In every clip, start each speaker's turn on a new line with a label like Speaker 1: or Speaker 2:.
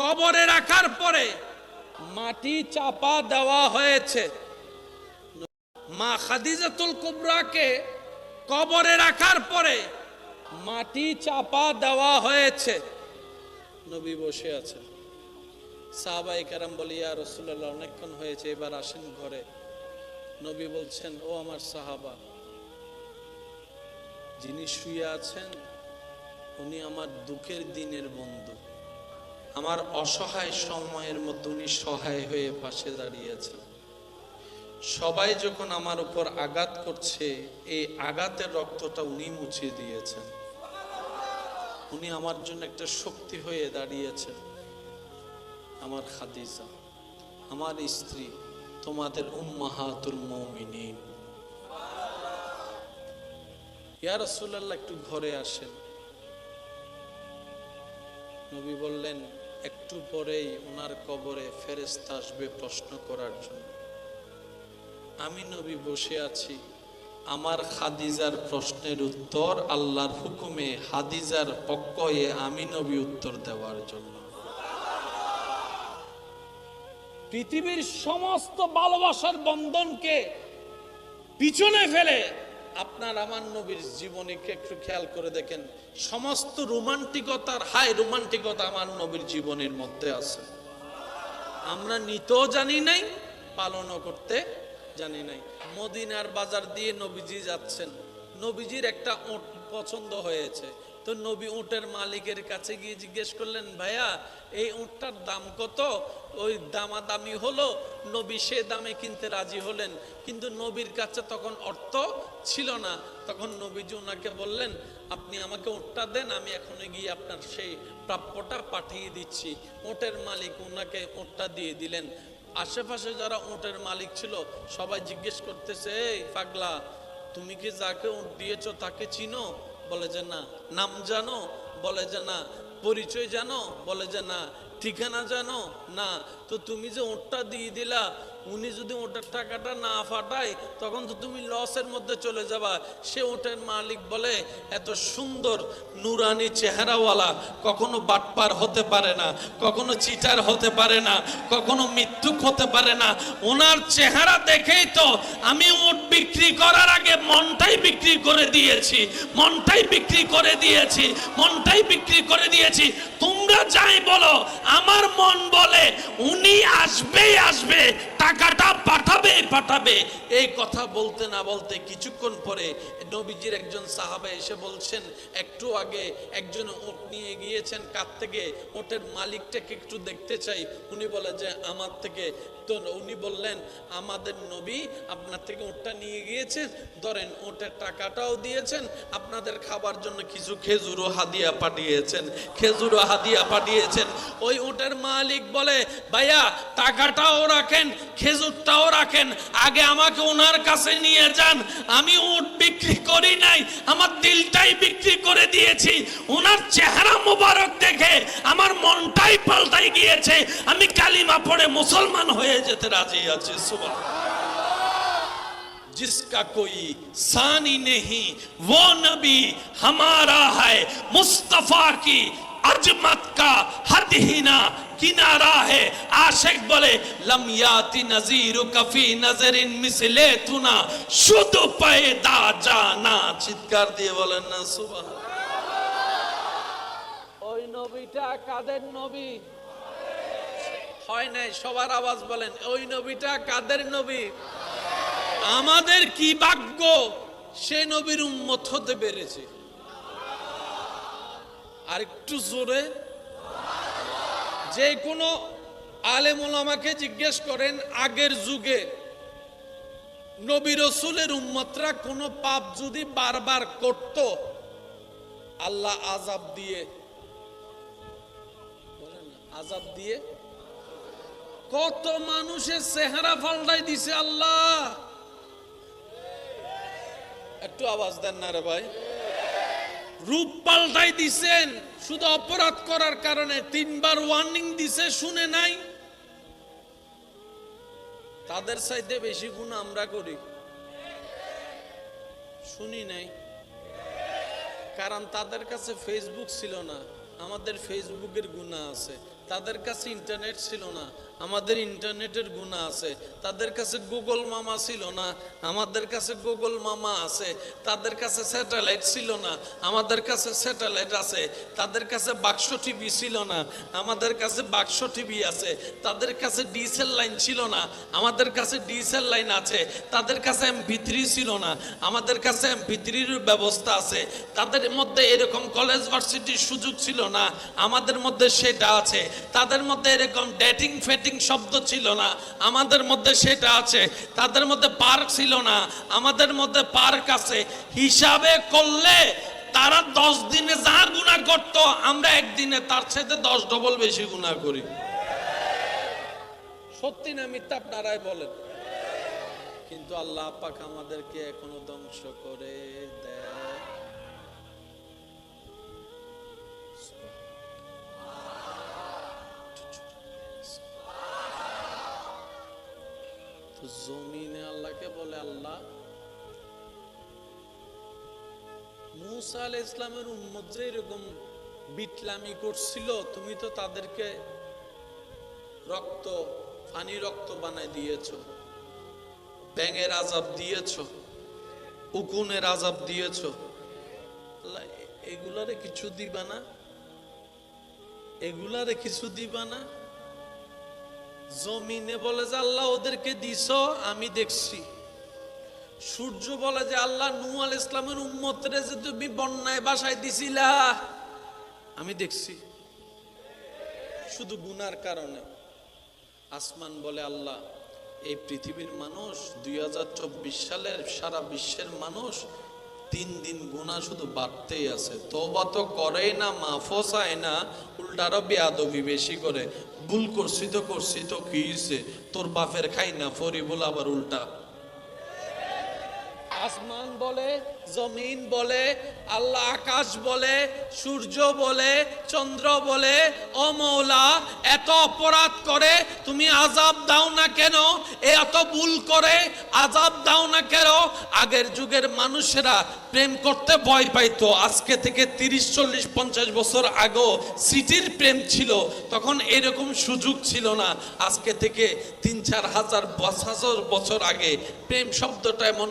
Speaker 1: কবরে রাখার পরে মাটি চাপা দেওয়া হয়েছে। মা খাদিজাতুল কুবরাকে কবরে রাখার পরে মাটি চাপা দেওয়া হয়েছে। নবী বসে আছেন। সাহাবাই কারাম বলি, ইয়া রসুল্লাহ অনেকক্ষণ হয়েছে, এবার আসেন ঘরে। নবী বলছেন, ও আমার সাহাবা, যিনি শুয়ে আছেন, উনি আমার দুঃখের দিনের বন্ধু। আমার অসহায় সময়ের মধ্যে উনি সহায় হয়ে পাশে দাঁড়িয়েছেন সবাই যখন আমার উপর আঘাত করছে, এই আঘাতের রক্তটা উনি মুছিয়ে দিয়েছেন। উনি আমার জন্য একটা শক্তি হয়ে দাঁড়িয়েছেন আমার খাদিজা, আমার স্ত্রী, তোমাদের উম্মাহাতুল মৌমিনিন। ইয়া রাসূলুল্লাহ, একটু ঘরে আসেন। নবী বললেন একটু পরেই ওনার কবরে ফেরেশতা আসবে প্রশ্ন করার জন্য। আমি নবী বসে আছি। আমার খাদিজার প্রশ্নের উত্তর আল্লাহর হুকুমে হাদিজার পক্ষ হয়ে আমি নবী উত্তর দেওয়ার জন্য। পৃথিবীর সমস্ত ভালোবাসার বন্ধনকে পিছনে ফেলে আপনার আমার নবীর জীবনীকে একটু খেয়াল করে দেখেন। সমস্ত রোমান্টিকতার হাই রোমান্টিকতা আমার নবীর জীবনের মধ্যে আছে। আমরা নিতেও জানি নাই, পালনও করতে জানি নাই। মদিনার বাজার দিয়ে নবীজি যাচ্ছেন। নবীজির একটা পছন্দ হয়েছে। তো নবী উটের মালিকের কাছে গিয়ে জিজ্ঞেস করলেন, ভাইয়া, এই উটটার দাম কত? ওই দামাদামি হলো, নবী সে দামে কিনতে রাজি হলেন। কিন্তু নবীর কাছে তখন অর্থ ছিল না। তখন নবীজি ওনাকে বললেন, আপনি আমাকে উটটা দেন, আমি এখনই গিয়ে আপনার সেই প্রাপ্যটা পাঠিয়ে দিচ্ছি। উটের মালিক ওনাকে উটটা দিয়ে দিলেন। আশেপাশে যারা উটের মালিক ছিল, সবাই জিজ্ঞেস করতেছে, এই পাগলা, তুমি কি যাকে উট দিয়েছ তাকে চিনো? বলে যে না। নাম জানো, বলে যে না। পরিচয় জানো, বলে যে না। ঠিকানা জানো, না। তো তুমি যে ওটটা দিয়ে দিলা উনি যদি ওটার টাকাটা না ফাটায়, তখন তো তুমি লসের মধ্যে চলে যাবা। সে ওটের মালিক বলে, এত সুন্দর নুরানি চেহারাওয়ালা কখনো বাটপার হতে পারে না, কখনো চিটার হতে পারে না, কখনো মৃত্যুক হতে পারে না। ওনার চেহারা দেখেই তো আমি উট বিক্রি করার আগে মনটাই বিক্রি করে দিয়েছি, মনটাই বিক্রি করে দিয়েছি, মনটাই বিক্রি করে দিয়েছি। তোমরা যাই বলো, আমার মন বলে, উনি আসবেই আসবে টাকাটা পাঠাবে পাঠাবে। এই কথা বলতে না বলতে কিছুক্ষণ পরে নবীজির একজন সাহাবা এসে বলছেন, একটু আগে একজন ওট নিয়ে গিয়েছেন কার থেকে? ওটের মালিকটাকে একটু দেখতে চাই। উনি বলে যে, আমার থেকে তো উনি বললেন, আমাদের নবী আপনার থেকে ওটটা নিয়ে গিয়েছেন, ধরেন ওটের টাকাটাও দিয়েছেন, আপনাদের খাবার জন্য কিছু খেজুরও হাদিয়া পাঠিয়েছেন খেজুরও হাদিয়া পাঠিয়েছেন। ওই ওটের মালিক বলে, ভাইয়া, টাকাটাও রাখেন, খেজুরটাও রাখেন, আগে আমাকে ওনার কাছে নিয়ে যান, আমি উট বিক্রি করি নাই, আমার দিলটাই বিক্রি করে দিয়েছি, ওনার চেহারা মোবারক দেখে আমার মনটাই পাল্টাই গিয়েছে, আমি কালিমা পড়ে মুসলমান হয়ে যেতে রাজি আছি সুবহান जिसका कोई सानी नहीं वो नबी हमारा है मुस्तफा की अजमत का हद ही ना किनारा है आशिक बोले लमियाती नजीर कफी नजरिन मिसले तुना शुद्ध पैदा जाना চিৎকার দিয়ে বলেন না সুবহান ওই নবীটা কাদের নবী হয় নাই, সবার আওয়াজ বলেন, ওই নবীটা কাদের নবী? আমাদের কি ভাগ্য? সে নবীর উম্মত হতে পেরেছে। আর একটু জোরে। যে কোনো আলেমুল আমাকে জিজ্ঞেস করেন, আগের যুগে নবী রসুলের উম্মতরা কোনো পাপ যদি বারবার করত, আল্লাহ আজাব দিয়ে আজাব দিয়ে কত মানুষের চেহারা পাল্টাই দিছে আল্লাহ। একটু আওয়াজ দেন না রে ভাই। রূপ পাল্টাই দিছেন, শুধু অপরাধ করার কারণে তিনবার ওয়ার্নিং দিছে, শুনে নাই। তাদের সাইডে বেশি গুণ আমরা করি। শুনি নাই। কারণ তাদের কাছে ফেসবুক ছিল না, আমাদের ফেসবুকের গুণা আছে। তাদের কাছে ইন্টারনেট ছিল না, আমাদের ইন্টারনেটের গুণা আছে, তাদের কাছে গুগল মামা ছিল না, আমাদের কাছে গুগল মামা আছে, তাদের কাছে স্যাটেলাইট ছিল না, আমাদের কাছে স্যাটেলাইট আছে, তাদের কাছে বাক্স টিভি ছিল না, আমাদের কাছে বাক্স টিভি আছে, তাদের কাছে ডিসেল লাইন ছিল না, আমাদের কাছে ডিসেল লাইন আছে, তাদের কাছে এম ভিত্রি ছিল না, আমাদের কাছে এম ভিত্রির ব্যবস্থা আছে, তাদের মধ্যে এরকম কলেজ ভার্সিটির সুযোগ ছিল না, আমাদের মধ্যে সেটা আছে তাদের মধ্যে এরকম ডেটিং ফেটিং শব্দ ছিল না। আমাদের মধ্যে সেটা আছে। তাদের মধ্যে পার্ক ছিল না। আমাদের মধ্যে পার্ক আছে। হিসাবে করলে তারা দশ দিনে যা গুণা করত, আমরা একদিনে তার সাথে দশ ডবল বেশি গুণা করি। সত্যি না মিথ্যা আপনারাই বলেন। কিন্তু আল্লাহ পাক আমাদেরকে এখনও ধ্বংস করে জমিনে আল্লাহকে বলে আল্লাহ মুসা আল ইসলামের উম্মত যে এরকম বিটলামি করছিল তুমি তো তাদেরকে রক্ত পানি রক্ত বানায় দিয়েছ ব্যাঙের আজাব দিয়েছ উকুনের আজাব দিয়েছ। আল্লাহ, এগুলারে কিছু দিবা না? এগুলারে কিছু দিবা না? জমিনে বলে যে আল্লাহ ওদেরকে দিছ আমি দেখছি। সূর্য বলে যে আল্লাহ নূ আল ইসলামের উম্মতরে যে তুমি বন্যায় বাসায় দিছিলা, আমি দেখছি। শুধু গুনার কারণে। আসমান বলে আল্লাহ, এই পৃথিবীর মানুষ দুই হাজার চব্বিশ সালের সারা বিশ্বের মানুষ তিন দিন গুণা শুধু বাড়তেই আছে। তোবা তো করেই না, মাফও চায় না উল্টারও বেয়াদবি বেশি করে। ভুল করছি তো করছি তো কি হয়েছে তোর বাপের খাই না ফরি বলে আবার উল্টা। আসমান বলে জমিন বলে, আল্লাহ আকাশ বলে, সূর্য বলে, চন্দ্র বলে, ও মৌলা, এত অপরাধ করে তুমি আজাব দাও না কেন? এ এত ভুল করে আজাব দাও না কেন? আগের যুগের মানুষেরা প্রেম করতে ভয় পাইতো। আজকে থেকে তিরিশ, চল্লিশ, পঞ্চাশ বছর আগেও সিটির প্রেম ছিল। তখন এরকম সুযোগ ছিল না। আজকে থেকে তিন, চার হাজার হাজার বছর আগে প্রেম শব্দটা এমন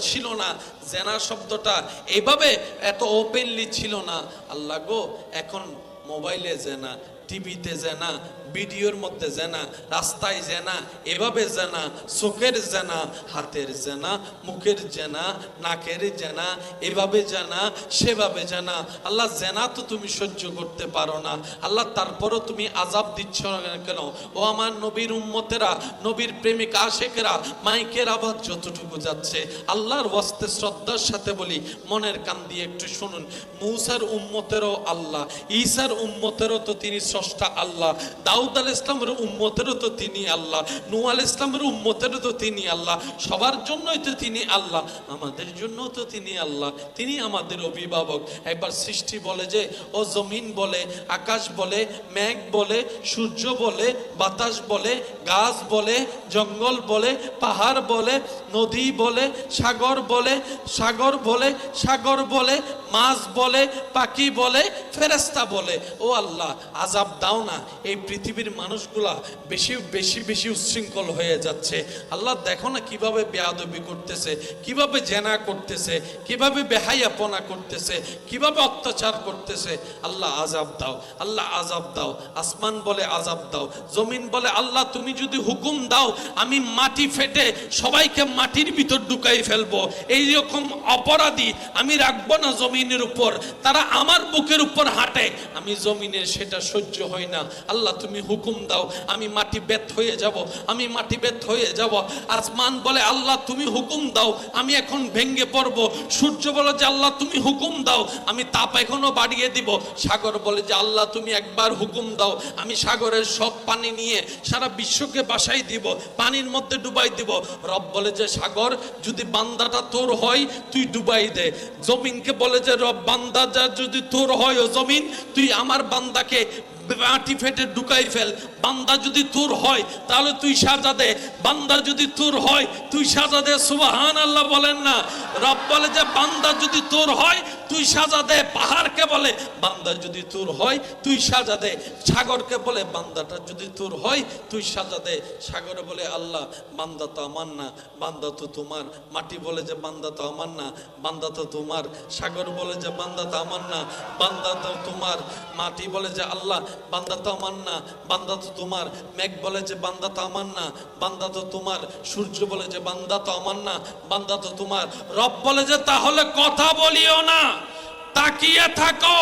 Speaker 1: ছিল না। জেনা শব্দটা এভাবে এত ওপেনলি ছিল না। আল্লাহ গো এখন মোবাইলে জেনা। টিভিতে জেনা, ভিডিওর মধ্যে জেনা, রাস্তায় জেনা, এভাবে জেনা, চোখের জেনা, হাতের জেনা, মুখের জেনা, নাকের জেনা, এভাবে জানা, সেভাবে জানা। আল্লাহ জেনা তো তুমি সহ্য করতে পারো না। আল্লাহ তারপরও তুমি আজাব দিচ্ছ না কেন? ও আমার নবীর উম্মতেরা, নবীর প্রেমিক আশেকেরা, মাইকের আবার যতটুকু যাচ্ছে, আল্লাহর ওয়াস্তে শ্রদ্ধার সাথে বলি, মনের কান দিয়ে একটু শুনুন। মৌসার উম্মতেরও আল্লাহ, ঈসার উম্মতেরও তো তিনি স্রষ্টা আল্লাহ। দাউদ আল ইসলামের উম্মতেরও তো তিনি আল্লাহ। নূ আল ইসলামের উম্মতেরও তো তিনি আল্লাহ। সবার জন্যই তো তিনি আল্লাহ। আমাদের জন্য তো তিনি আল্লাহ। তিনি আমাদের অভিভাবক। একবার সৃষ্টি বলে যে, ও জমিন বলে, আকাশ বলে, মেঘ বলে, সূর্য বলে, বাতাস বলে, গাছ বলে, জঙ্গল বলে, পাহাড় বলে, নদী বলে, সাগর বলে সাগর বলে সাগর বলে, মাছ বলে, পাখি বলে ফেরেস্তা বলে। ও আল্লাহ আজাব দাও না, এই পৃথিবীর মানুষগুলা বেশি বেশি বেশি উচ্ছৃঙ্খল হয়ে যাচ্ছে। আল্লাহ দেখো না কীভাবে বেয়াদবি করতেছে, কীভাবে জেনা করতেছে, কীভাবে বেহাইয়াপনা করতেছে, কীভাবে অত্যাচার করতেছে। আল্লাহ আজাব দাও, আল্লাহ আজাব দাও, আসমান বলে আজাব দাও, জমিন বলে আল্লাহ তুমি যদি হুকুম দাও, আমি মাটি ফেটে সবাইকে মাটির ভিতর ঢুকাই ফেলব। এই রকম অপরাধী আমি রাখব না জমিনের উপর, তারা আমার বুকের উপর হাঁটে, আমি জমিনের সেটা সহ্য হয় না। আল্লাহ, তুমি হুকুম দাও, আমি মাটি বেত হয়ে যাব, আমি মাটি বেত হয়ে যাব। আসমান বলে, আল্লাহ, তুমি হুকুম দাও, আমি এখন ভেঙ্গে পড়ব। সূর্য বলে যে, আল্লাহ, তুমি হুকুম দাও, আমি তাপ এখনও বাড়িয়ে দিব। সাগর বলে যে, আল্লাহ, তুমি একবার হুকুম দাও, আমি সাগরের সব পানি নিয়ে সারা বিশ্বকে বাসাই দিব, পানির মধ্যে ডুবাই দিব। রব বলে যে, সাগর, যদি বান্দাটা তোর হয়, তুই ডুবাই দে। জমিনকে বলে যে, রব, বান্দা যা যদি তোর হয় ও জমিন, তুই আমার বান্দাকে মাটি ফেটে ঢুকাই ফেল। বান্দা যদি তোর হয়, তাহলে তুই সাজা দে। বান্দা যদি তোর হয়, তুই সাজা দে। সুবাহান আল্লাহ বলেন না। রব বলে যে, বান্দা যদি তোর হয় তুই সাজা দে পাহাড়কে বলে বান্দা যদি তোর হয় তুই সাজা দে সাগরকে বলে বান্দাটা যদি তোর হয় তুই সাজা দে সাগরে বলে আল্লাহ বান্দা তো আমার না বান্দা তো তোমার মাটি বলে যে বান্দা তো আমার না বান্দা তো তোমার সাগর বলে যে বান্দা তো আমার না বান্দা তো তোমার মাটি বলে যে আল্লাহ বান্দা তো আমার না বান্দা তো তোমার মেঘ বলে যে বান্দা তো আমার না বান্দা তো তোমার সূর্য বলে যে বান্দা তো আমার না বান্দা তো তোমার রব বলে যে তাহলে কথা বলিও না তাকিয়ে থাকো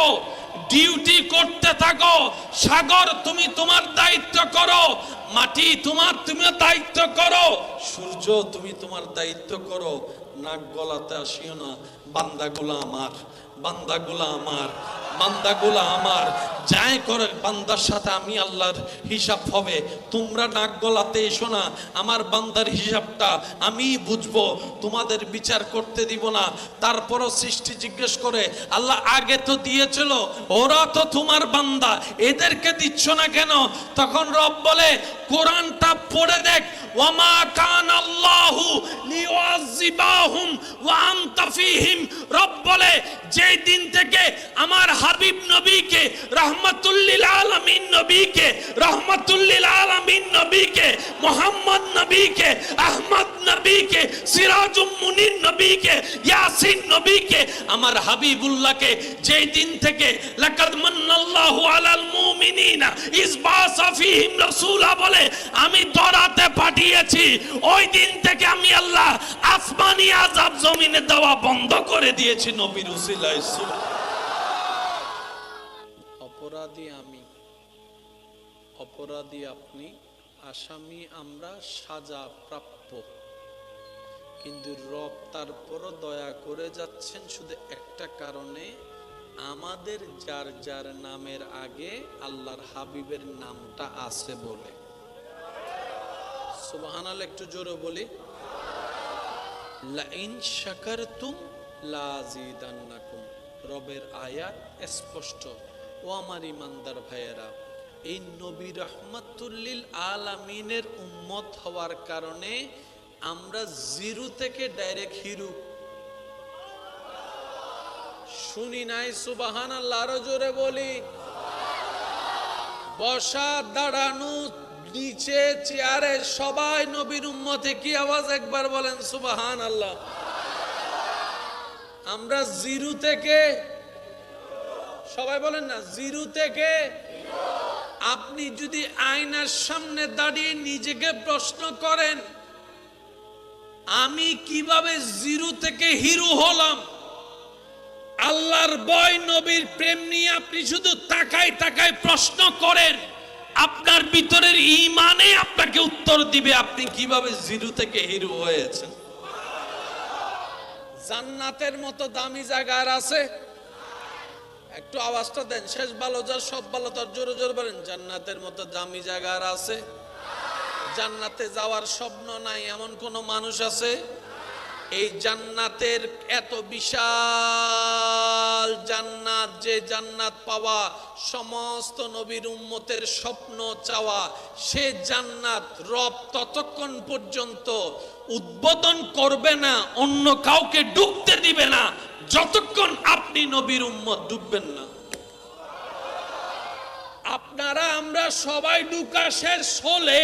Speaker 1: ডিউটি করতে থাকো। সাগর, তুমি তোমার দায়িত্ব করো, মাটি তোমার তুমি দায়িত্ব করো। সূর্য, তুমি তোমার দায়িত্ব করো। নাক গলাতে আসিও না বান্দাগুলা আমার বান্দাগুলা আমার। বান্দাগুলা আমার। যাই করে বান্দার সাথে আমি আল্লাহর হিসাব হবে। তোমরা নাক গলাতে এসো না। আমার বান্দার হিসাবটা আমি বুঝব। তোমাদের বিচার করতে দিব না। তারপরও সৃষ্টি জিজ্ঞেস করে, আল্লাহ আগে তো দিয়েছিল, ওরা তো তোমার বান্দা। এদেরকে দিচ্ছ না কেন? তখন রব বলে কোরআনটা পড়ে দেখ। ওয়ামা কান আল্লাহু লিউআযিবাহুম ওয়া আনতা রব বলে, যেই দিন থেকে আমার হাবিব নবীকে, রহমাতুল্লিল আলামিন নবীকে, রহমাতুল্লিল আলামিন নবীকে, মোহাম্মদ নবীকে, আহমদ নবীকে, সিরাজুম মুনির নবীকে, ইয়াসিন নবীকে, আমার হাবিবুল্লাহকে যেই দিন থেকে লাকাদ মান্নাল্লাহু আলাল মুমিনিনা ইস বাসা ফীহিম রাসূলা বলে আমি দরাতে পাঠিয়েছি। ওই দিন থেকে আমি আল্লাহ আসমানি আযাব জমিনে দেওয়া বন্ধ করে দিয়েছি নবীর অপরাধী আমি, অপরাধী আপনি, আসামি আমরা সাজা প্রাপ্য কিন্তু রব তারপরও দয়া করে যাচ্ছেন শুধু একটা কারণে, আমাদের যার যার নামের আগে আল্লাহর হাবিবের নামটা আছে বলে। সুবহানাল্লাহ, একটু জোরে বলি। লাইন শাকারতুম লাজিদান্নাকুম। রবের আয়াত স্পষ্ট। ও আমার ইমানদার ভাইয়েরা, এই নবী রহমাতুল্লিল আলামিনের উম্মত হওয়ার কারণে আমরা জিরো থেকে ডাইরেক্ট হিরু। শুনি নাই সুবাহান আল্লাহ জোরে বলি। বসা, দাঁড়ানো নিচে চেয়ারে সবাই নবীর উম্মতে কি আওয়াজ? একবার বলেন সুবাহান আল্লাহ আমরা জিরু থেকে, সবাই বলেন না, জিরু থেকে আপনি যদি আয়নার সামনে দাঁড়িয়ে নিজেকে প্রশ্ন করেন, আমি কীভাবে জিরু থেকে হিরু হলাম? আল্লাহর বয় নবীর প্রেম নিয়ে আপনি শুধু তাকায় তাকায় প্রশ্ন করেন। আপনার ভিতরের ইমানে আপনাকে উত্তর দিবে, আপনি কীভাবে জিরো থেকে হিরো হয়েছেন? জান্নাতের মতো দামি জায়গা আর আছে? একটু আওয়াজটা দেন, শেষ ভালো যার, সব ভালো তার, জোরে জোরে বলেন, জান্নাতের মতো দামি জায়গা আর আছে? জান্নাতে যাওয়ার স্বপ্ন নাই, এমন কোন মানুষ আছে? এই জান্নাতের এত বিশাল জান্নাত, যে জান্নাত পাওয়া সমস্ত নবীর উম্মতের স্বপ্ন চাওয়া, সে জান্নাত রব ততক্ষণ পর্যন্ত উদ্বোধন করবে না, অন্য কাউকে ডুবতে দিবে না, যতক্ষণ আপনি নবীর উম্মত ডুববেন না। আপনারা, আমরা সবাই ডুকা শেষ হলে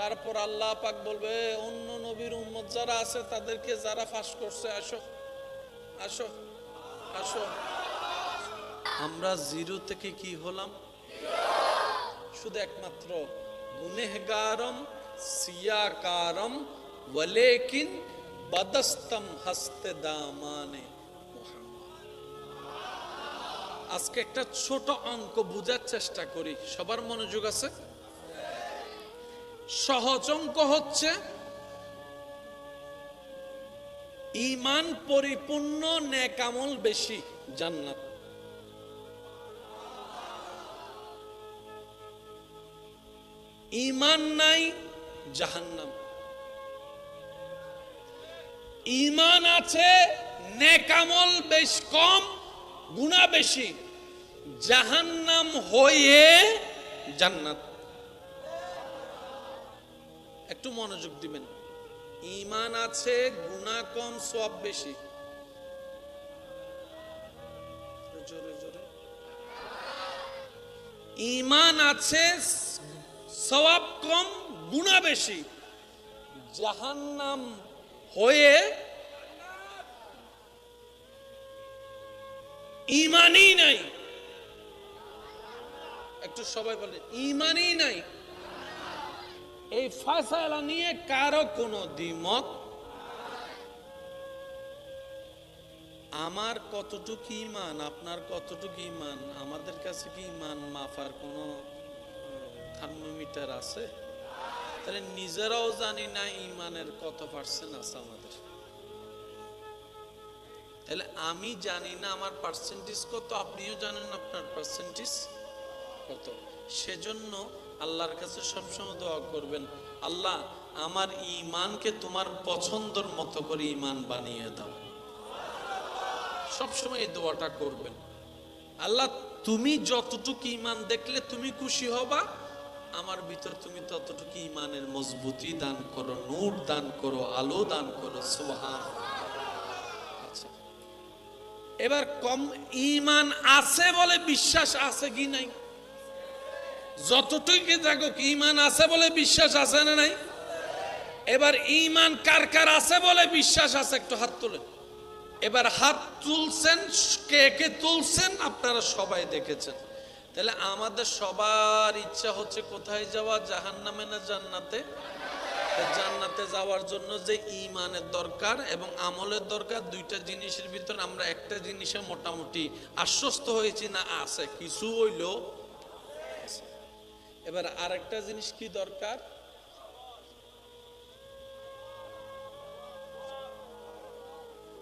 Speaker 1: তারপর আল্লাহ পাক বলবে, অন্য নবীর উম্মত যারা আছে তাদেরকে যারা ফাঁস করছে, আসো আসো আসো। আমরা জিরো থেকে কি হলাম? শুধু একমাত্র গুনেহগারম, সিয়াকারম, ওয়ালেকিন বদস্তম হস্তে দামানে আজকে একটা ছোট অঙ্ক বুঝার চেষ্টা করি, সবার মনোযোগ আছে? সহজ অঙ্ক হচ্ছে ইমান পরিপূর্ণ নেকামল বেশি জান্নাত। ইমান নাই, জাহান্নাম। ইমান আছে নেকামল বেশ কম গুণা বেশি। জাহান্নাম হয়ে জান্নাত। একটু মনোযোগ দিবেন। ইমান আছে গুণা কম সব বেশি। ইমান আছে সবাব কম গুণা বেশি। জাহান্নাম হয়ে ইমানই নাই। একটু সবাই বলে ইমানই নাই। এই ফায়সালা নিয়ে কারও কোনো দ্বিমত? আমার কতটুকু ইমান আপনার কতটুকু ইমান আমাদের কাছে কি ইমান মাফার কোনো থার্মোমিটার আছে? তাহলে নিজেরাও জানি না ইমানের কত পার্সেন্ট আছে আমাদের। তাহলে আমি জানি না আমার পার্সেন্টেজ কত, আপনিও জানেন আপনার পার্সেন্টেজ কত। সেজন্য আল্লাহর কাছে সবসময় দোয়া করবেন, আল্লাহ আমার ইমানকে তোমার পছন্দর মতো করে ইমান বানিয়ে দাও। সবসময় এই দোয়াটা করবেন। আল্লাহ তুমি যতটুকু ইমান দেখলে তুমি খুশি হবা, আমার ভিতর তুমি ততটুকু ইমানের মজবুতি দান করো, নূর দান করো, আলো দান করো সুবহান আচ্ছা। এবার কম ইমান আছে বলে বিশ্বাস আছে কি নাই? যতটুকু দেখো কি ইমান আছে বলে বিশ্বাস আছে না নাই? এবার ইমান কার কার আছে বলে বিশ্বাস আছে একটু হাত তুলেন এবার হাত তুলছেন, কে কে তুলছেন আপনারা সবাই দেখেছেন। তাহলে আমাদের সবার ইচ্ছা হচ্ছে কোথায় যাওয়া জাহান নামে না জান্নাতে? জান্নাতে যাওয়ার জন্য যে ইমানের দরকার এবং আমলের দরকার, দুইটা জিনিসের ভিতর আমরা একটা জিনিসে মোটামুটি আশ্বস্ত হয়েছি না আছে। কিছু হইলেও। এবার আরেকটা জিনিস কি দরকার?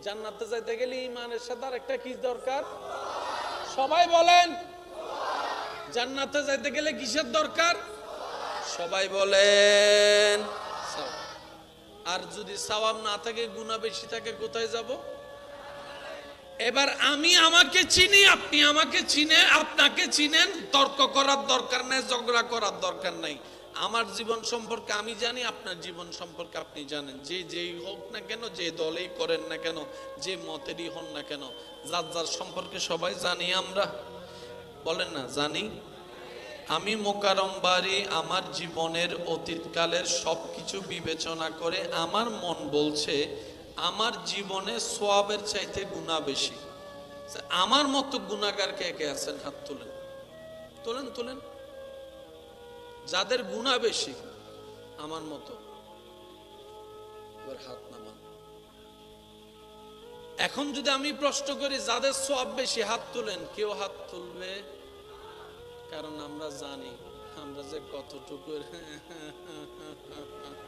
Speaker 1: জান্নাতে যাইতে গেলে ইমানের সাথে আরেকটা কি দরকার? সবাই বলেন। জান্নাতে যাইতে গেলে কিসের দরকার? সবাই বলেন। আর যদি সওয়াব না থাকে গুণা বেশি থাকে, কোথায় যাব? এবার আমি আমাকে চিনি, আপনি আমাকে চিনে আপনাকে চিনেন, তর্ক করার দরকার নাই, ঝগড়া করার দরকার নাই। আমার জীবন সম্পর্কে আমি জানি, আপনার জীবন সম্পর্কে আপনি জানেন। যে যেই হোক না কেন, যে দলেই করেন না কেন, যে মতেরই হন না কেন, যার যার সম্পর্কে সবাই জানি আমরা। বলেন না, জানি? আমি মোকারম বাড়ি, আমার জীবনের অতীতকালের সব কিছু বিবেচনা করে আমার মন বলছে আমার জীবনে সোয়াবের চাইতে গুণা বেশি। আমার মতো গুণাগার কে কে আছেন? হাত তোলেন। তোলেন তোলেন। যাদের গুণা বেশি, আমার মতো। হাত নামান। এখন যদি আমি প্রশ্ন করি, যাদের সব বেশি, হাত তোলেন। কেউ হাত তুলবে? কারণ আমরা জানি, আমরা যে কতটুকু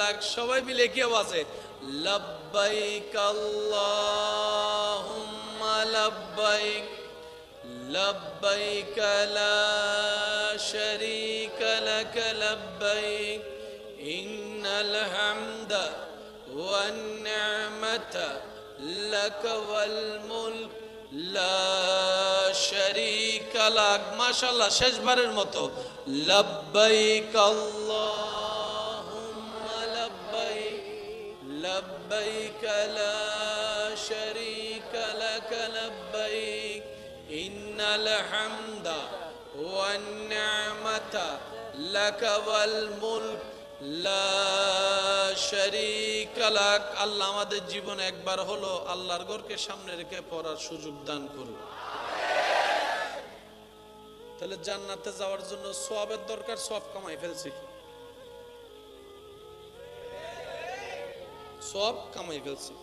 Speaker 1: লাক সবাই মিলে কি আওয়াজে লব্বাইক আল্লাহুম্মা লব্বাইক لبيك لا شريك لك لبيك إن الحمد والنعمة لك والملك لا شريك لك. ما شاء الله شش بر متو لبيك اللهم لبيك। لبيك لا شريك لك. لبيك. إن الحمد والنعمة لك والملك আল্লাহ আমাদের জীবন একবার হলো আল্লাহর সামনে রেখে পড়ার সুযোগ দান তাহলে জান্নাতে যাওয়ার জন্য সওয়াবের দরকার সওয়াব কামাই ফেলছি সব কামাই ফেলছি।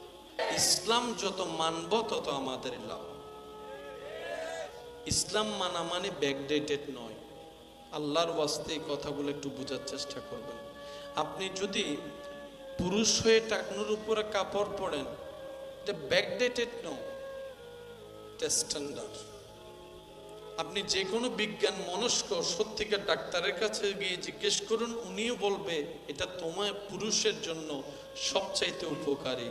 Speaker 1: ইসলাম যত মানব তত আমাদের লাভ। ইসলাম মানা মানে ব্যাকডেটেড নয়। আল্লাহর ওয়াস্তে এই কথাগুলো একটু বোঝার চেষ্টা করবেন। আপনি যদি পুরুষ হয়ে টাকনুর উপরে কাপড় পরেন ব্যাকডেটেড নো স্ট্যান্ডার্ড আপনি যে কোনো বিজ্ঞান মনস্ক, সত্যিকার ডাক্তারের কাছে গিয়ে জিজ্ঞেস করুন, উনিও বলবে, এটা তোমার পুরুষের জন্য সবচাইতে উপকারী।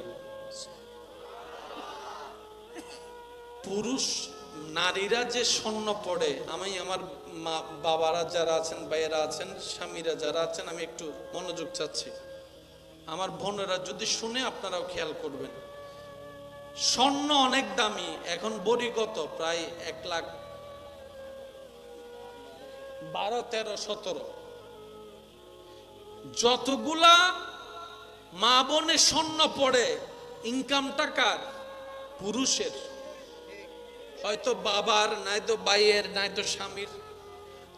Speaker 1: পুরুষ নারীরা যে স্বর্ণ পড়ে, আমি আমার মা, বাবারা যারা আছেন, ভাইয়েরা আছেন, স্বামীরা যারা আছেন, আমি একটু মনোযোগ চাচ্ছি। আমার বোনেরা যদি শুনে আপনারাও খেয়াল করবেন। স্বর্ণ অনেক দামি, এখন বড়ি কত প্রায় এক লাখ বারো, তেরো, সতেরো। যতগুলা মা বোনে স্বর্ণ পড়ে ইনকাম টাকার পুরুষের। হয়তো বাবার নাই তো ভাইয়ের নাই তো স্বামীর।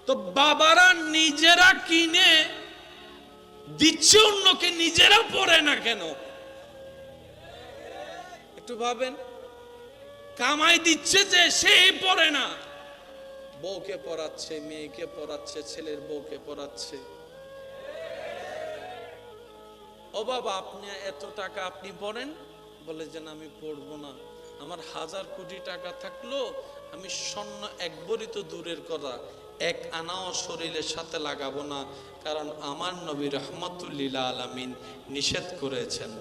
Speaker 1: তো বাবারা নিজেরা কিনে দিচ্ছে অন্যকে নিজেরা পড়ে না কেন? একটু ভাবেন। কামাই দিচ্ছে যে সেই পড়ে না। বউকে পড়াচ্ছে মেয়েকে পড়াচ্ছে ছেলের বউকে পড়াচ্ছে। ও বাবা আপনি এত টাকা আপনি পড়েন? বলে যে না, আমি পড়ব না। আমার হাজার কোটি টাকা থাকল, আমি স্বর্ণ একবারই তো দূরের কথা, এক আনাও শরীরের সাথে লাগাবো না, কারণ আমার নবী রহমতুল্লিল আলমিন নিষেধ করেছেন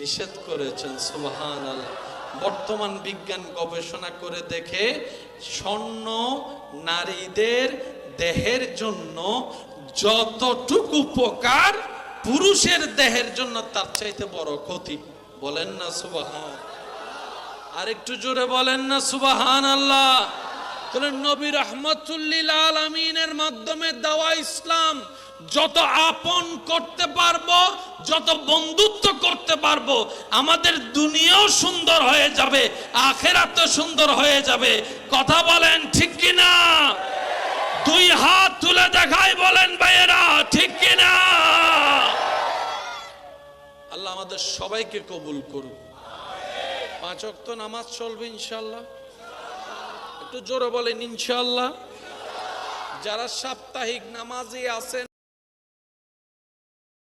Speaker 1: নিষেধ করেছেন সুবাহান বর্তমান বিজ্ঞান গবেষণা করে দেখে স্বর্ণ নারীদের দেহের জন্য যতটুকু উপকার পুরুষের দেহের জন্য তার চাইতে বড় ক্ষতি। বলেন না সুবাহান আর একটু জোরে বলেন না সুবাহান আল্লাহ নবী রহমতুল্লিল আলমিনের মাধ্যমে দেওয়া ইসলাম যত আপন করতে পারব, যত বন্ধুত্ব করতে পারব, আমাদের দুনিয়াও সুন্দর হয়ে যাবে, আখেরাতও সুন্দর হয়ে যাবে। কথা বলেন ঠিক কিনা? দুই হাত তুলে দেখাই বলেন ভাইয়েরা, ঠিক কিনা? আল্লাহ আমাদের সবাইকে কবুল করুন পাঁচ অক্ত নামাজ চলবে ইনশাল্লাহ একটু জোরে বলেন ইনশাল্লাহ যারা সাপ্তাহিক নামাজে আছেন